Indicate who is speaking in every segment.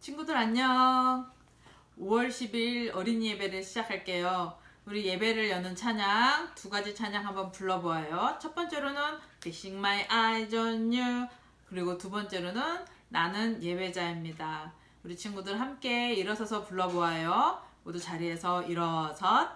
Speaker 1: 친구들 안녕. 5월 10일 어린이 예배를 시작할게요. 우리 예배를 여는 찬양 두 가지 찬양 한번 불러보아요. 첫 번째로는 Fixing My Eyes on You 그리고 두 번째로는 나는 예배자입니다. 우리 친구들 함께 일어서서 불러보아요. 모두 자리에서 일어서.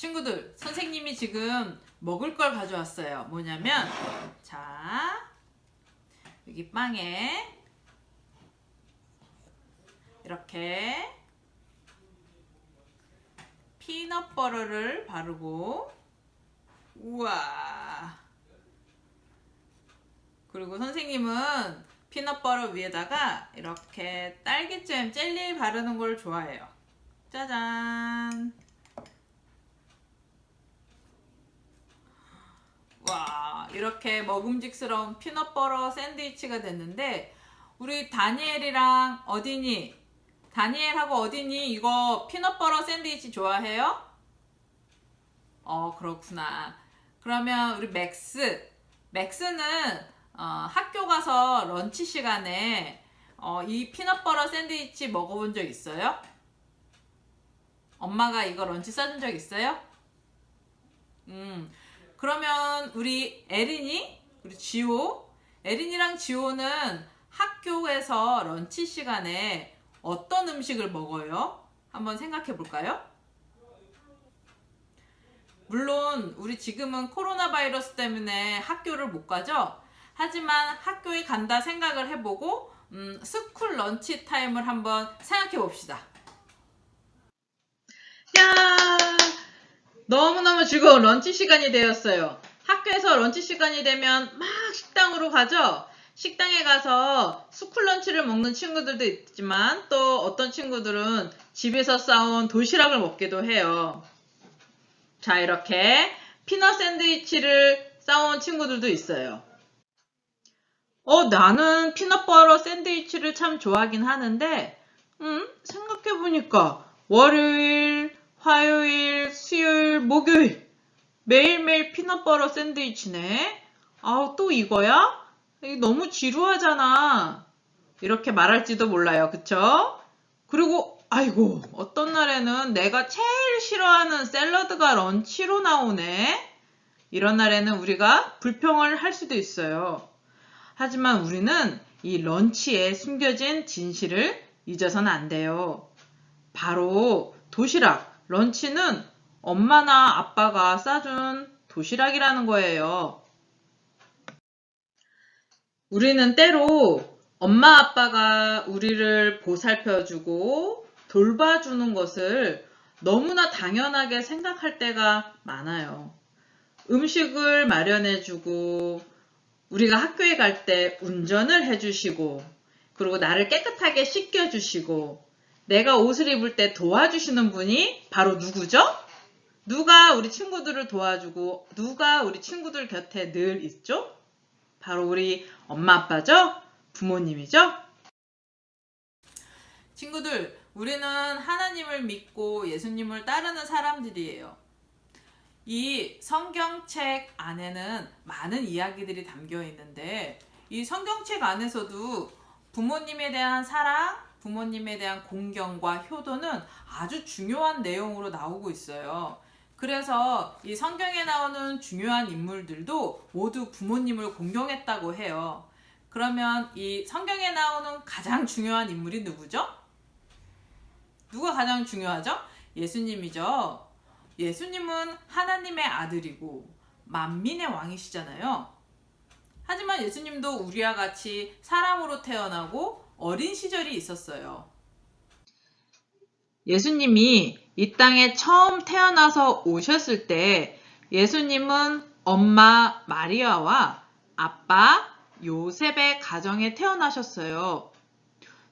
Speaker 2: 친구들, 선생님이 지금 먹을 걸 가져왔어요. 뭐냐면, 자, 여기 빵에 이렇게 피넛 버터를 바르고, 우와. 그리고 선생님은 피넛 버터 위에다가 이렇게 딸기잼 젤리 바르는 걸 좋아해요. 짜잔. 와, 이렇게 먹음직스러운 피넛버터 샌드위치가 됐는데 우리 다니엘이랑 어디니? 다니엘하고 어디니? 이거 피넛버터 샌드위치 좋아해요? 어, 그렇구나. 그러면 우리 맥스. 맥스는 어, 학교 가서 런치 시간에 어, 이 피넛버터 샌드위치 먹어본 적 있어요? 엄마가 이거 런치 싸준 적 있어요? 음. 그러면 우리 에린이, 우리 지호, 에린이랑 지호는 학교에서 런치 시간에 어떤 음식을 먹어요? 한번 생각해 볼까요? 물론 우리 지금은 코로나 바이러스 때문에 학교를 못 가죠. 하지만 학교에 간다 생각을 해보고 음, 스쿨 런치 타임을 한번 생각해 봅시다. 야, 너무너무 즐거운 런치 시간이 되었어요. 학교에서 런치 시간이 되면 막 식당으로 가죠. 식당에 가서 스쿨 런치를 먹는 친구들도 있지만 또 어떤 친구들은 집에서 싸온 도시락을 먹기도 해요. 자, 이렇게 피넛 샌드위치를 싸온 친구들도 있어요. 어, 나는 피넛버터 샌드위치를 참 좋아하긴 하는데, 음, 생각해보니까 월요일, 화요일, 수요일, 목요일 매일매일 피넛버터 샌드위치네. 아우, 또 이거야? 이거 너무 지루하잖아. 이렇게 말할지도 몰라요. 그쵸? 그리고 아이고 어떤 날에는 내가 제일 싫어하는 샐러드가 런치로 나오네. 이런 날에는 우리가 불평을 할 수도 있어요. 하지만 우리는 이 런치에 숨겨진 진실을 잊어서는 안 돼요. 바로 도시락, 런치는 엄마나 아빠가 싸준 도시락이라는 거예요. 우리는 때로 엄마 아빠가 우리를 보살펴주고 돌봐주는 것을 너무나 당연하게 생각할 때가 많아요. 음식을 마련해주고 우리가 학교에 갈 때 운전을 해주시고 그리고 나를 깨끗하게 씻겨주시고 내가 옷을 입을 때 도와주시는 분이 바로 누구죠? 누가 우리 친구들을 도와주고 누가 우리 친구들 곁에 늘 있죠? 바로 우리 엄마 아빠죠? 부모님이죠? 친구들, 우리는 하나님을 믿고 예수님을 따르는 사람들이에요. 이 성경책 안에는 많은 이야기들이 담겨 있는데, 이 성경책 안에서도 부모님에 대한 사랑, 부모님에 대한 공경과 효도는 아주 중요한 내용으로 나오고 있어요. 그래서 이 성경에 나오는 중요한 인물들도 모두 부모님을 공경했다고 해요. 그러면 이 성경에 나오는 가장 중요한 인물이 누구죠? 누가 가장 중요하죠? 예수님이죠. 예수님은 하나님의 아들이고 만민의 왕이시잖아요. 하지만 예수님도 우리와 같이 사람으로 태어나고 어린 시절이 있었어요. 예수님이 이 땅에 처음 태어나서 오셨을 때 예수님은 엄마 마리아와 아빠 요셉의 가정에 태어나셨어요.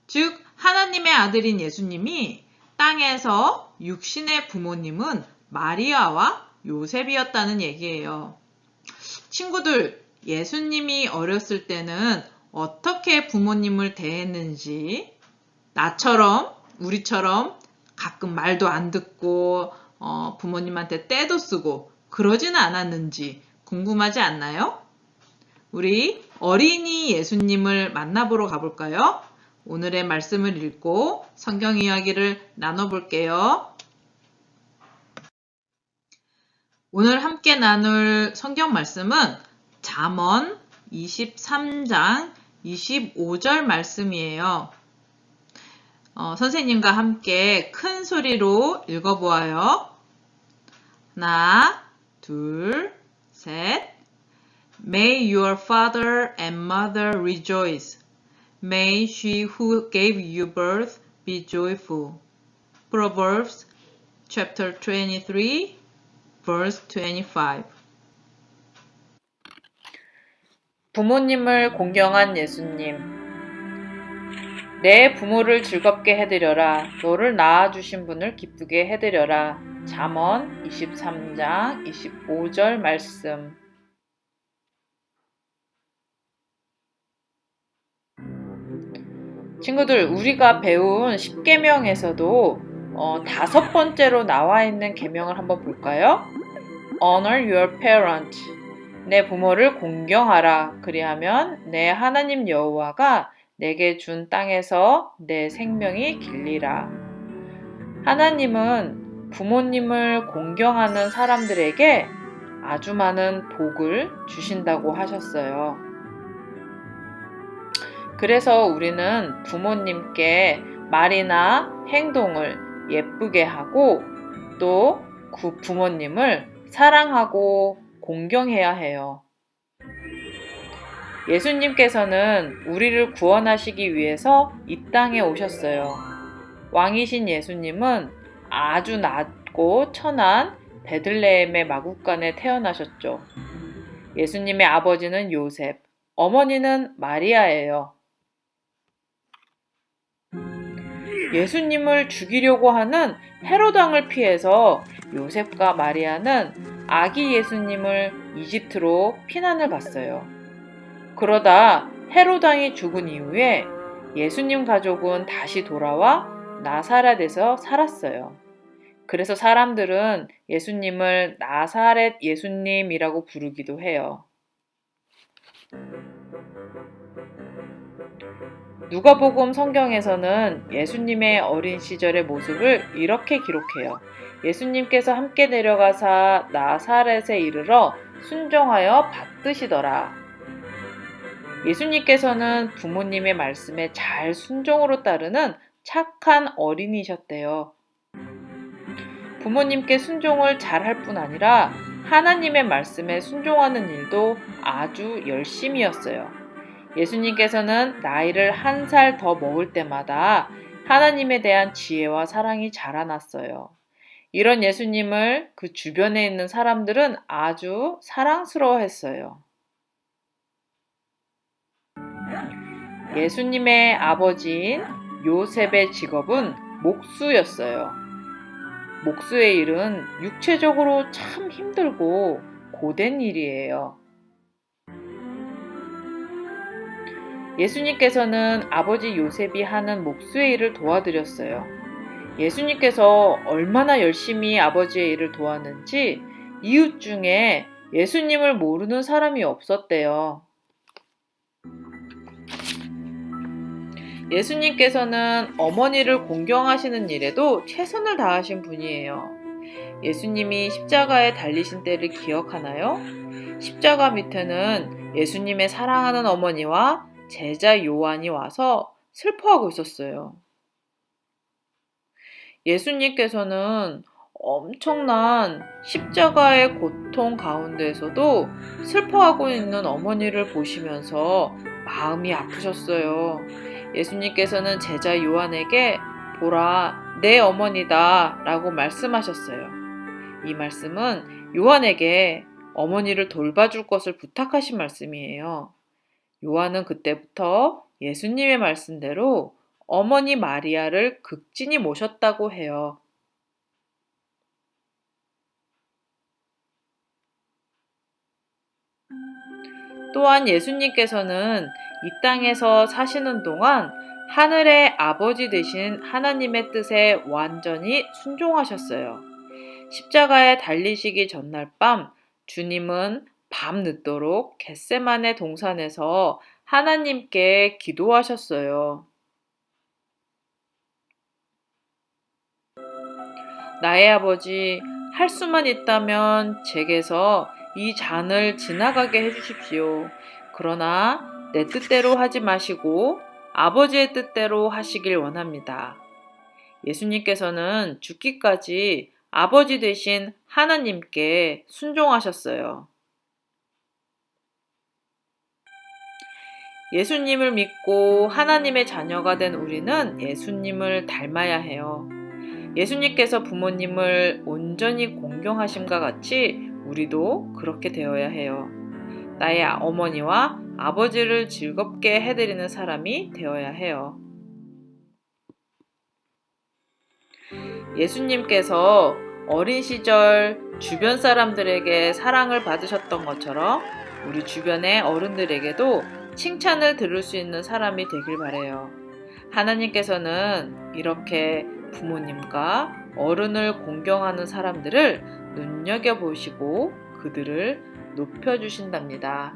Speaker 2: 즉, 하나님의 아들인 예수님이 땅에서 육신의 부모님은 마리아와 요셉이었다는 얘기예요. 친구들, 예수님이 어렸을 때는 어떻게 부모님을 대했는지, 나처럼, 우리처럼 가끔 말도 안 듣고, 어, 부모님한테 떼도 쓰고, 그러지는 않았는지 궁금하지 않나요? 우리 어린이 예수님을 만나보러 가볼까요? 오늘의 말씀을 읽고 성경 이야기를 나눠볼게요. 오늘 함께 나눌 성경 말씀은 잠언 23장 25절 말씀이에요. 어, 선생님과 함께 큰 소리로 읽어보아요. 하나, 둘, 셋. May your father and mother rejoice. May she who gave you birth be joyful. Proverbs chapter 23, verse 25. 부모님을 공경한 예수님. 내 부모를 즐겁게 해드려라. 너를 낳아주신 분을 기쁘게 해드려라. 잠언 23장 25절 말씀. 친구들, 우리가 배운 10계명에서도 어, 다섯 번째로 나와 있는 계명을 한번 볼까요? Honor your parent. 내 부모를 공경하라. 그리하면 내 하나님 여호와가 내게 준 땅에서 내 생명이 길리라. 하나님은 부모님을 공경하는 사람들에게 아주 많은 복을 주신다고 하셨어요. 그래서 우리는 부모님께 말이나 행동을 예쁘게 하고 또 그 부모님을 사랑하고 공경해야 해요. 예수님께서는 우리를 구원하시기 위해서 이 땅에 오셨어요. 왕이신 예수님은 아주 낮고 천한 베들레헴의 마국간에 태어나셨죠. 예수님의 아버지는 요셉, 어머니는 마리아예요. 예수님을 죽이려고 하는 헤로당을 피해서 요셉과 마리아는 아기 예수님을 이집트로 피난을 갔어요. 그러다 헤로당이 죽은 이후에 예수님 가족은 다시 돌아와 나사렛에서 살았어요. 그래서 사람들은 예수님을 나사렛 예수님이라고 부르기도 해요. 누가복음 성경에서는 예수님의 어린 시절의 모습을 이렇게 기록해요. 예수님께서 함께 내려가사 나사렛에 이르러 순종하여 받드시더라. 예수님께서는 부모님의 말씀에 잘 순종으로 따르는 착한 어린이셨대요. 부모님께 순종을 잘 할 뿐 아니라 하나님의 말씀에 순종하는 일도 아주 열심이었어요. 예수님께서는 나이를 한 살 더 먹을 때마다 하나님에 대한 지혜와 사랑이 자라났어요. 이런 예수님을 그 주변에 있는 사람들은 아주 사랑스러워 했어요. 예수님의 아버지인 요셉의 직업은 목수였어요. 목수의 일은 육체적으로 참 힘들고 고된 일이에요. 예수님께서는 아버지 요셉이 하는 목수의 일을 도와드렸어요. 예수님께서 얼마나 열심히 아버지의 일을 도왔는지 이웃 중에 예수님을 모르는 사람이 없었대요. 예수님께서는 어머니를 공경하시는 일에도 최선을 다하신 분이에요. 예수님이 십자가에 달리신 때를 기억하나요? 십자가 밑에는 예수님의 사랑하는 어머니와 제자 요한이 와서 슬퍼하고 있었어요. 예수님께서는 엄청난 십자가의 고통 가운데에서도 슬퍼하고 있는 어머니를 보시면서 마음이 아프셨어요. 예수님께서는 제자 요한에게 보라, 내 어머니다 라고 말씀하셨어요. 이 말씀은 요한에게 어머니를 돌봐줄 것을 부탁하신 말씀이에요. 요한은 그때부터 예수님의 말씀대로 어머니 마리아를 극진히 모셨다고 해요. 또한 예수님께서는 이 땅에서 사시는 동안 하늘의 아버지 되신 하나님의 뜻에 완전히 순종하셨어요. 십자가에 달리시기 전날 밤 주님은 밤 늦도록 겟세만의 동산에서 하나님께 기도하셨어요. 나의 아버지, 할 수만 있다면 제게서 이 잔을 지나가게 해주십시오. 그러나 내 뜻대로 하지 마시고 아버지의 뜻대로 하시길 원합니다. 예수님께서는 죽기까지 아버지 되신 하나님께 순종하셨어요. 예수님을 믿고 하나님의 자녀가 된 우리는 예수님을 닮아야 해요. 예수님께서 부모님을 온전히 공경하심과 같이 우리도 그렇게 되어야 해요. 나의 어머니와 아버지를 즐겁게 해드리는 사람이 되어야 해요. 예수님께서 어린 시절 주변 사람들에게 사랑을 받으셨던 것처럼 우리 주변의 어른들에게도 칭찬을 들을 수 있는 사람이 되길 바래요. 하나님께서는 이렇게 부모님과 어른을 공경하는 사람들을 눈여겨보시고 그들을 높여주신답니다.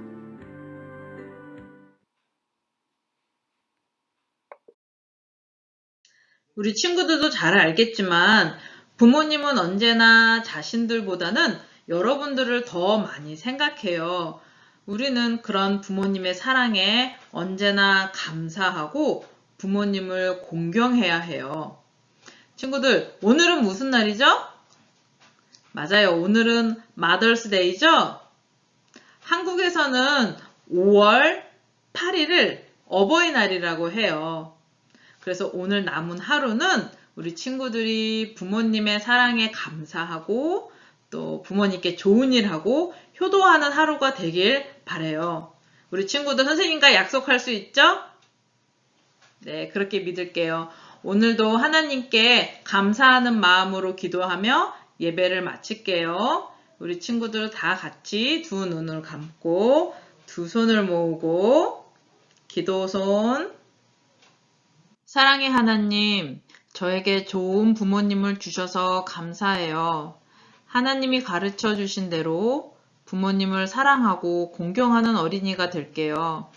Speaker 2: 우리 친구들도 잘 알겠지만 부모님은 언제나 자신들보다는 여러분들을 더 많이 생각해요. 우리는 그런 부모님의 사랑에 언제나 감사하고 부모님을 공경해야 해요. 친구들, 오늘은 무슨 날이죠? 맞아요. 오늘은 마더스데이죠? 한국에서는 5월 8일을 어버이날이라고 해요. 그래서 오늘 남은 하루는 우리 친구들이 부모님의 사랑에 감사하고 또 부모님께 좋은 일 하고 효도하는 하루가 되길 바래요. 우리 친구들 선생님과 약속할 수 있죠? 네, 그렇게 믿을게요. 오늘도 하나님께 감사하는 마음으로 기도하며 예배를 마칠게요. 우리 친구들 다 같이 두 눈을 감고 두 손을 모으고 기도손 사랑의 하나님, 저에게 좋은 부모님을 주셔서 감사해요. 하나님이 가르쳐 주신 대로 부모님을 사랑하고 공경하는 어린이가 될게요.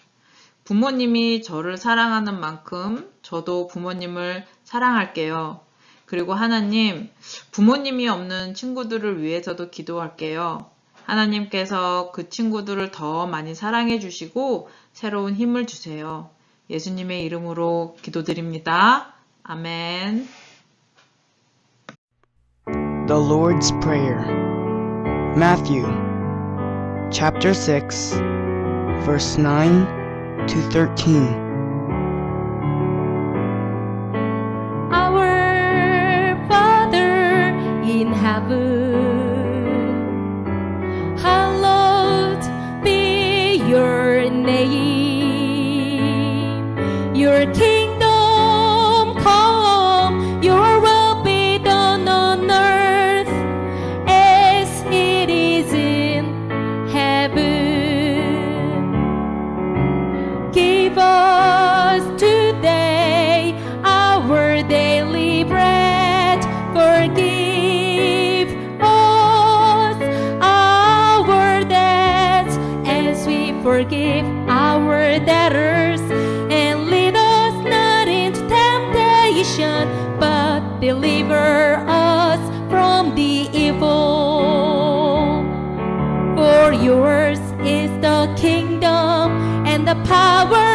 Speaker 2: 부모님이 저를 사랑하는 만큼 저도 부모님을 사랑할게요. 그리고 하나님, 부모님이 없는 친구들을 위해서도 기도할게요. 하나님께서 그 친구들을 더 많이 사랑해 주시고 새로운 힘을 주세요. 예수님의 이름으로 기도드립니다. 아멘.
Speaker 3: The Lord's Prayer. Matthew chapter 6 verse 9 to 13.
Speaker 4: Deliver us from the evil. For yours is the kingdom and the power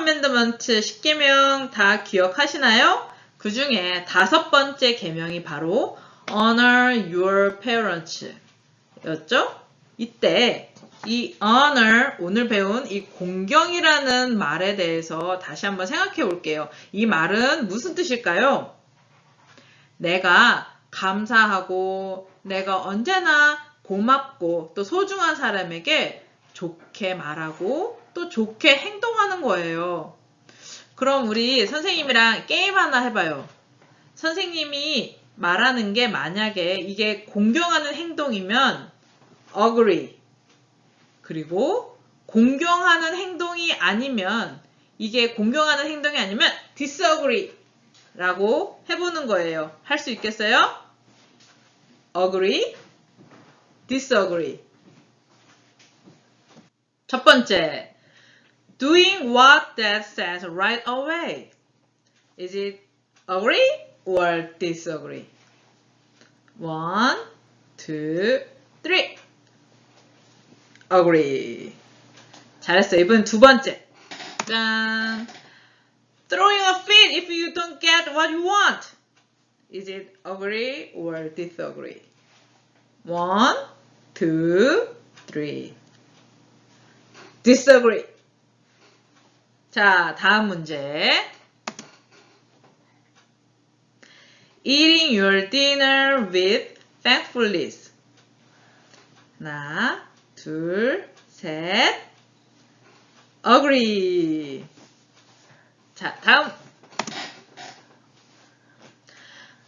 Speaker 2: 커맨드먼트 10계명 다 기억하시나요? 그 중에 다섯 번째 계명이 바로 honor your parents 였죠? 이때 이 honor 오늘 배운 이 공경이라는 말에 대해서 다시 한번 생각해 볼게요. 이 말은 무슨 뜻일까요? 내가 감사하고 내가 언제나 고맙고 또 소중한 사람에게 좋게 말하고 또 좋게 행동하는 거예요. 그럼 우리 선생님이랑 게임 하나 해봐요. 선생님이 말하는 게 만약에 이게 공경하는 행동이면 agree. 그리고 공경하는 행동이 아니면 이게 공경하는 행동이 아니면 disagree 라고 해보는 거예요. 할 수 있겠어요? agree, disagree. 첫 번째, doing what that says right away. Is it agree or disagree? One, two, three. agree. 잘했어. 이번 두 번째. 짠. Throwing a fit if you don't get what you want. Is it agree or disagree? One, two, three. Disagree. 자, 다음 문제. Eating your dinner with thankfulness. 하나, 둘, 셋. Agree. 자, 다음.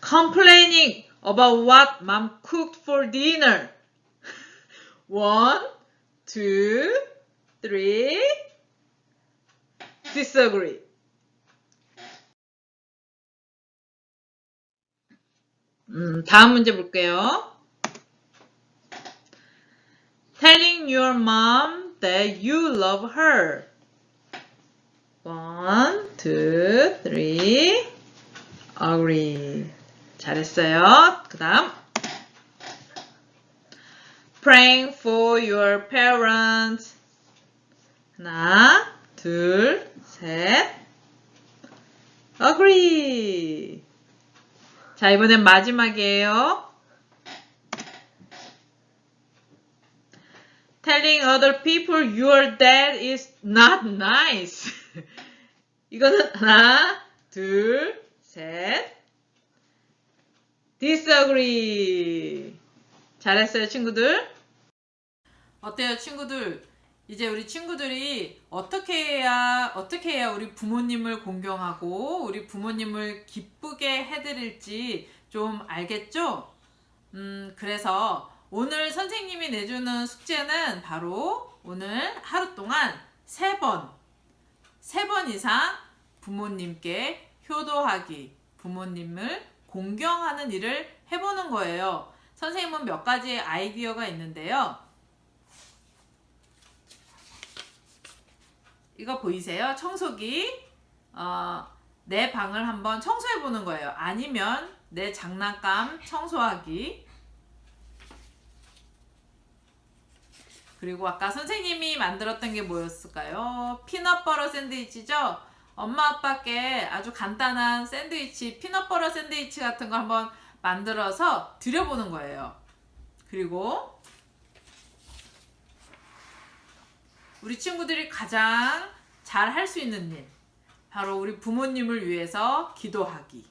Speaker 2: Complaining about what mom cooked for dinner. One, two, three. Disagree. 음, 다음 문제 볼게요. Telling your mom that you love her. One, two, three. Agree. 잘했어요. 그 다음. Praying for your parents. 하나, 둘, 셋. Agree. 자, 이번엔 마지막이에요. Telling other people your dad is not nice. 이거는 하나, 둘, 셋. Disagree. 잘했어요, 친구들. 어때요, 친구들? 이제 우리 친구들이 어떻게 해야 어떻게 해야 우리 부모님을 공경하고 우리 부모님을 기쁘게 해드릴지 좀 알겠죠? 음, 그래서 오늘 선생님이 내주는 숙제는 바로 오늘 하루 동안 세 번, 세 번 이상 부모님께 효도하기, 부모님을 공경하는 일을 해보는 거예요. 선생님은 몇 가지 아이디어가 있는데요. 이거 보이세요? 청소기. 어, 내 방을 한번 청소해 보는 거예요. 아니면 내 장난감 청소하기. 그리고 아까 선생님이 만들었던 게 뭐였을까요? 피넛버터 샌드위치죠? 엄마 아빠께 아주 간단한 샌드위치, 피넛버터 샌드위치 같은 거 한번 만들어서 드려보는 거예요. 그리고 우리 친구들이 가장 잘 할 수 있는 일. 바로 우리 부모님을 위해서 기도하기.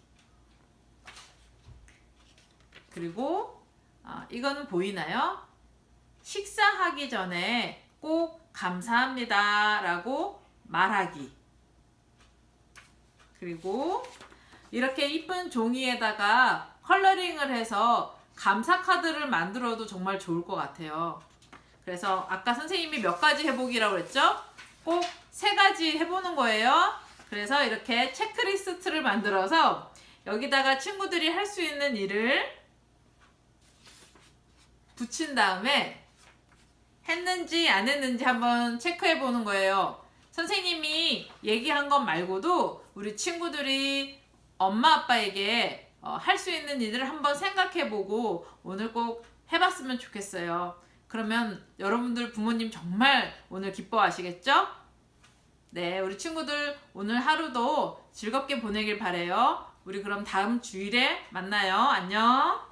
Speaker 2: 그리고 아, 이거는 보이나요? 식사하기 전에 꼭 감사합니다 라고 말하기. 그리고 이렇게 이쁜 종이에다가 컬러링을 해서 감사 카드를 만들어도 정말 좋을 것 같아요. 그래서 아까 선생님이 몇 가지 해보기라고 했죠? 꼭 세 가지 해보는 거예요. 그래서 이렇게 체크리스트를 만들어서 여기다가 친구들이 할 수 있는 일을 붙인 다음에 했는지 안 했는지 한번 체크해 보는 거예요. 선생님이 얘기한 것 말고도 우리 친구들이 엄마 아빠에게 어, 할수 있는 일을 한번 생각해 보고 오늘 꼭 해봤으면 좋겠어요. 그러면 여러분들 부모님 정말 오늘 기뻐하시겠죠? 네, 우리 친구들 오늘 하루도 즐겁게 보내길 바래요. 우리 그럼 다음 주일에 만나요. 안녕.